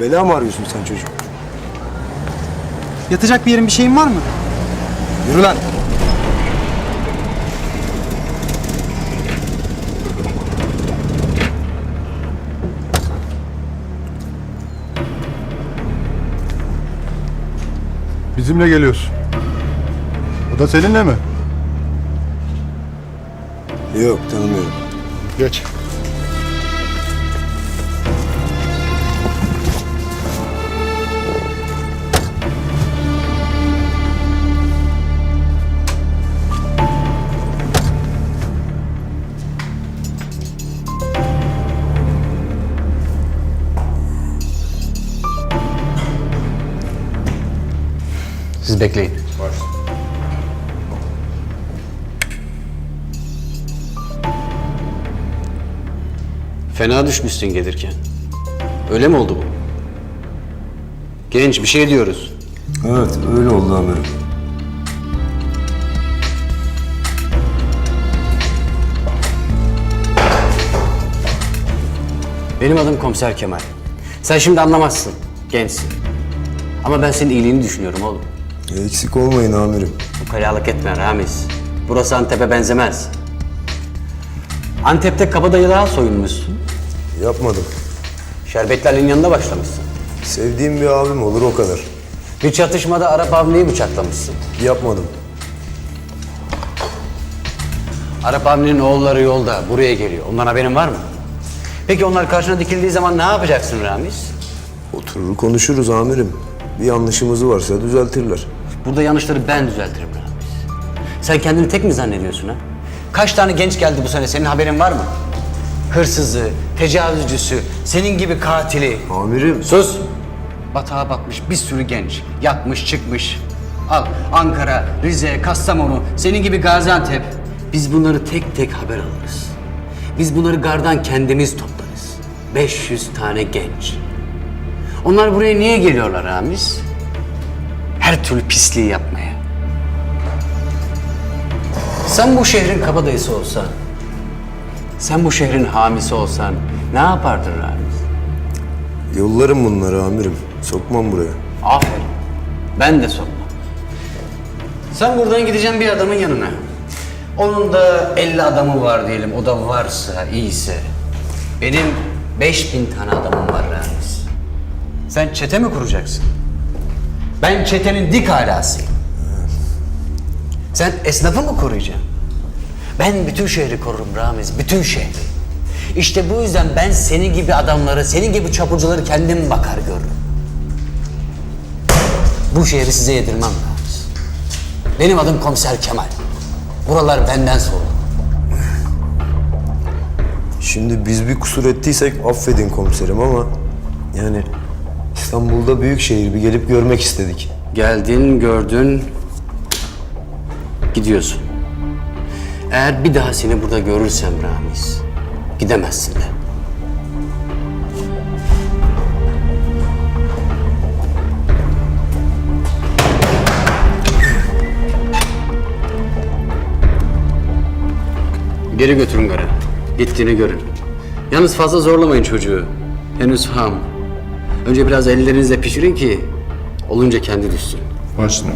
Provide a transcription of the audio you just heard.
Bela mı arıyorsun sen çocuk? Yatacak bir yerin bir şeyin var mı? Yürü lan. Bizimle geliyorsun. O da seninle mi? Yok tanımıyorum. Geç. Siz bekleyin. Fena düşmüşsün gelirken. Öyle mi oldu bu? Genç bir şey diyoruz. Evet öyle oldu amirim. Benim adım Komiser Kemal. Sen şimdi anlamazsın. Gençsin. Ama ben senin iyiliğini düşünüyorum oğlum. Eksik olmayın amirim. Bu kayalık etme Ramiz. Burası Antep'e benzemez. Antep'te kabadayılığa soyunmuşsun. Yapmadım. Şerbetlerinin yanında başlamışsın. Sevdiğim bir abim olur o kadar. Bir çatışmada Arap Avni'yi bıçaklamışsın. Yapmadım. Arap Avni'nin oğulları yolda, buraya geliyor. Ondan haberin var mı? Peki onlar karşına dikildiği zaman ne yapacaksın Ramiz? Oturur konuşuruz amirim. Bir yanlışımız varsa düzeltirler. Burada yanlışları ben düzeltirim Ramiz. Sen kendini tek mi zannediyorsun ha? Kaç tane genç geldi bu sene senin haberin var mı? Hırsızı, tecavüzcüsü, senin gibi katili. Amirim. Sus! Batağa batmış bir sürü genç. Yatmış çıkmış. Al Ankara, Rize, Kastamonu, senin gibi Gaziantep. Biz bunları tek tek haber alırız. Biz bunları gardan kendimiz toplarız. 500 tane genç. Onlar buraya niye geliyorlar Ramiz? Her türlü pisliği yapmaya. Sen bu şehrin kabadayısı olsan, sen bu şehrin hamisi olsan ne yapardın Ramiz? Yollarım bunları amirim. Sokmam buraya. Aferin. Ben de sokmam. Sen buradan gideceksin bir adamın yanına. Onun da 50 adamı var diyelim. O da varsa, iyiyse. Benim 5000 tane adamım var Ramiz. Sen çete mi kuracaksın? Ben çetenin dik alasıyım. Sen esnafı mı koruyacaksın? Ben bütün şehri korurum Ramiz, bütün şehri. İşte bu yüzden ben senin gibi adamları, senin gibi çapulcuları kendim bakar görürüm. Bu şehri size yedirmem Ramiz. Benim adım Komiser Kemal. Buralar benden sorulur. Şimdi biz bir kusur ettiysek affedin komiserim ama yani İstanbul'da büyük şehir bir gelip görmek istedik. Geldin, gördün, gidiyorsun. Eğer bir daha seni burada görürsem Ramiz, gidemezsin de. Geri götürün gara. Gittiğini görün. Yalnız fazla zorlamayın çocuğu. Henüz ham. Önce biraz ellerinizle pişirin ki olunca kendi düşsün. Başla.